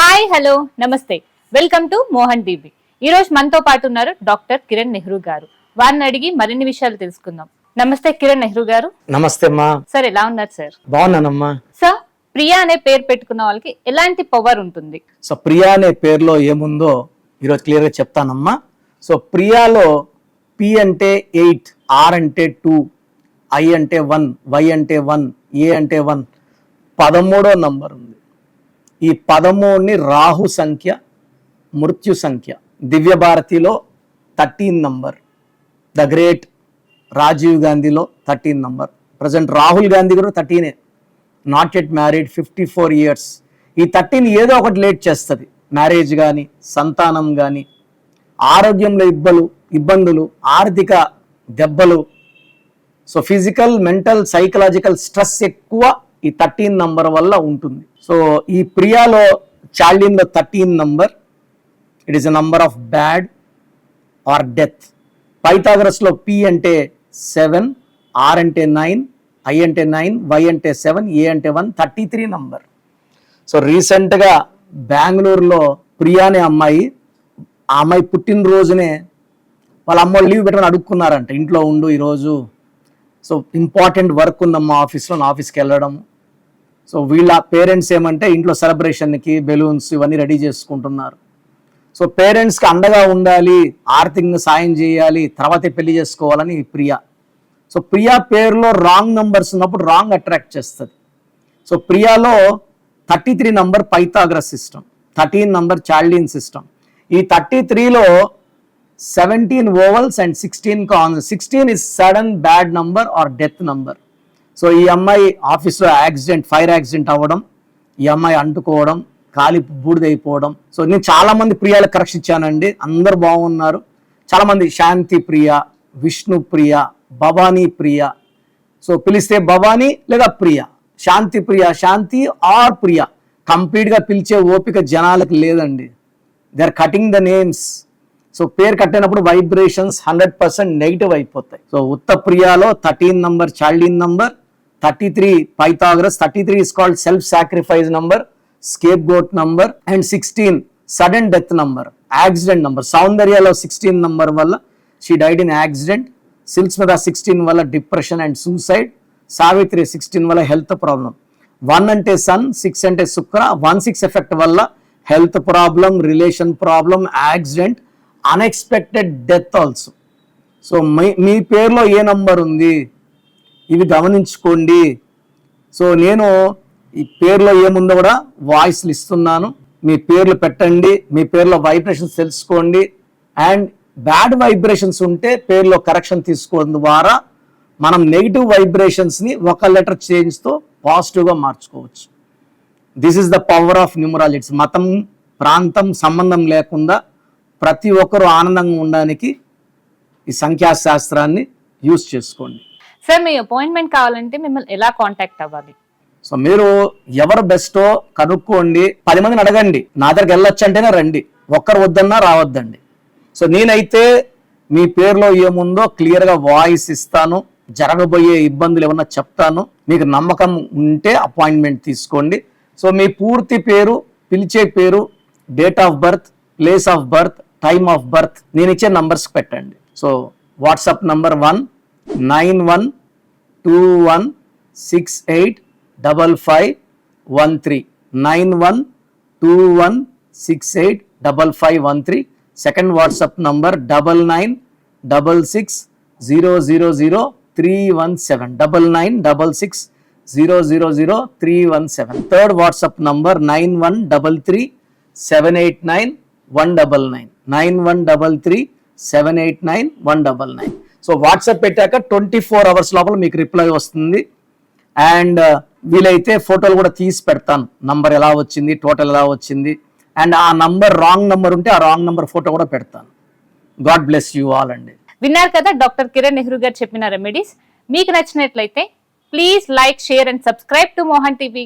Hi hello నమస్తే. Welcome to Mohan TV ఈ రోజు మనతో పాటు ఉన్నారు డాక్టర్ కిరణ్ నెహ్రూ గారు. వారిని అడిగి మరిన్ని విషయాలు తెలుసుకుందాం. నమస్తే కిరణ్ నెహ్రూ గారు. నమస్తే అమ్మా. సార్ ఎలా ఉన్నారు సార్? బాగున్నానమ్మా. సార్ ప్రియా అనే పేరు పెట్టుకున్న వాళ్ళకి ఎలాంటి పవర్ ఉంటుంది? సో ప్రియా అనే పేరులో ఏముందో ఈరోజు క్లియర్గా చెప్తానమ్మా. సో ప్రియాలో పి అంటే ఎయిట్ ఆర్ అంటే టూ ఐ అంటే వన్ వై అంటే వన్ ఏ అంటే వన్ పదమూడో నంబర్ ఉంది. ఈ పదమూడుని రాహు సంఖ్య మృత్యు సంఖ్య. దివ్య భారతిలో thirteen number the great Rajiv గాంధీలో thirteen number. Present Rahul Gandhi కూడా థర్టీనే not yet married fifty four years ఈ థర్టీన్ ఏదో ఒకటి లేట్ చేస్తుంది. మ్యారేజ్ కానీ సంతానం కానీ ఆరోగ్యంలో ఇబ్బలు ఇబ్బందులు ఆర్థిక దెబ్బలు. So physical mental psychological stress ఎక్కువ ఈ థర్టీన్ నంబర్ వల్ల ఉంటుంది. సో ఈ ప్రియాలో చార్లిన్లో thirteen number it is a number of bad or death పైథాగరస్లో P అంటే సెవెన్ ఆర్ అంటే నైన్ ఐ అంటే నైన్ వై అంటే సెవెన్ ఏ అంటే one thirty three number so రీసెంట్గా బెంగళూరులో ప్రియా అనే అమ్మాయి ఆ అమ్మాయి పుట్టినరోజునే వాళ్ళ అమ్మ లీవ్ పెట్టమని అడుక్కున్నారంట. ఇంట్లో ఉండు ఈరోజు. సో ఇంపార్టెంట్ వర్క్ ఉందమ్మా ఆఫీస్లో నా ఆఫీస్కి వెళ్ళడం సో వీళ్ళ పేరెంట్స్ ఏమంటే ఇంట్లో సెలబ్రేషన్కి బెలూన్స్ ఇవన్నీ రెడీ చేసుకుంటున్నారు. సో పేరెంట్స్కి అండగా ఉండాలి ఆర్థికంగా సాయం చేయాలి తర్వాతే పెళ్ళి చేసుకోవాలని ప్రియా. సో ప్రియా పేరులో రాంగ్ నంబర్స్ ఉన్నప్పుడు రాంగ్ అట్రాక్ట్ చేస్తుంది. So ప్రియాలో thirty three number Pythagoras system thirteen number Chaldean system ఈ థర్టీ త్రీలో seventeen ovals and sixteen con sixteen is sudden bad number or death number so ఈ అమ్మాయి ఆఫీస్లో యాక్సిడెంట్ ఫైర్ యాక్సిడెంట్ అవ్వడం ఈ అమ్మాయి అంటుకోవడం కాలి బూడిదైపోవడం. సో నేను చాలా మంది ప్రియాలకు కరెక్షన్ ఇచ్చానండి అందరు బాగున్నారు. చాలామంది శాంతి ప్రియ విష్ణు ప్రియ భవానీ ప్రియ. సో పిలిస్తే భవానీ లేదా ప్రియ? శాంతి ప్రియ శాంతి ఆర్ ప్రియ? కంప్లీట్గా పిలిచే ఓపిక జనాలకు లేదండి. They are cutting the names so పేరు కట్టినప్పుడు వైబ్రేషన్స్ హండ్రెడ్ పర్సెంట్ నెగిటివ్ అయిపోతాయి. సో ఉత్త ప్రియాలో thirteen number Chaldean number thirty three Pythagoras. Thirty three is called self sacrifice number scapegoat number and sixteen sudden death number accident number సౌందర్యలో sixteen number వల్ల she died in accident సిల్క్స్ మీద sixteen వల్ల depression and suicide Savitri sixteen వల్ల health problem one అంటే sun six అంటే శుక్ర. One six effect వల్ల health problem relation problem accident unexpected death also so మీ మీ పేరులో ఏ నంబర్ ఉంది? ఇవి గమనించుకోండి. సో నేను ఈ పేర్లో ఏముందో కూడా వాయిస్లు ఇస్తున్నాను. మీ పేర్లు పెట్టండి. మీ పేర్లో వైబ్రేషన్స్ తెలుసుకోండి. అండ్ బ్యాడ్ వైబ్రేషన్స్ ఉంటే పేర్లో కరెక్షన్ తీసుకోవడం ద్వారా మనం నెగిటివ్ వైబ్రేషన్స్ని ఒక లెటర్ చేంజ్తో పాజిటివ్గా మార్చుకోవచ్చు. This is the power of numerology మతం ప్రాంతం సంబంధం లేకుండా ప్రతి ఒక్కరూ ఆనందంగా ఉండడానికి ఈ సంఖ్యాశాస్త్రాన్ని యూస్ చేసుకోండి. సార్ మీ అపాయింట్మెంట్ కావాలంటే మిమ్మల్ని ఎలా కాంటాక్ట్ అవ్వాలి? సో మీరు ఎవరు బెస్టో కనుక్కోండి. పది మందిని అడగండి. నా దగ్గరికి వెళ్ళొచ్చు అంటేనే రండి. ఒక్కరు వద్దన్నా రావద్దండి. సో నేనైతే మీ పేరులో ఏముందో క్లియర్గా వాయిస్ ఇస్తాను. జరగబోయే ఇబ్బందులు ఏమన్నా చెప్తాను. మీకు నమ్మకం ఉంటే అపాయింట్మెంట్ తీసుకోండి. సో మీ పూర్తి పేరు పిలిచే పేరు date of birth place of birth time of birth నేను ఇచ్చే నంబర్స్ పెట్టండి. So WhatsApp number one nine one two one six eight double five one three nine one two one six eight double five one three second WhatsApp number double nine double six zero zero zero three one seven double nine double six zero zero zero three one seven third WhatsApp number nine one double three seven eight nine one double nine nine one double three seven eight nine one double nine so WhatsApp పెట్టాక twenty four hours లోపల మీకు reply వస్తుంది. And uh, వీలైతే ఫోటోలు కూడా తీసి పెడతాను. Number ఎలా వచ్చింది టోటల్ ఎలా వచ్చింది అండ్ ఆ నంబర్ రాంగ్ నంబర్ ఉంటే ఆ రాంగ్ నంబర్ ఫోటో కూడా పెడతాను. గాడ్ బ్లెస్ యూ ఆల్ అండి. విన్నారు కదా డాక్టర్ కిరణ్ నెహ్రూ గారు చెప్పిన రెమెడీస్ మీకు నచ్చినట్లయితే please like share and subscribe to Mohan TV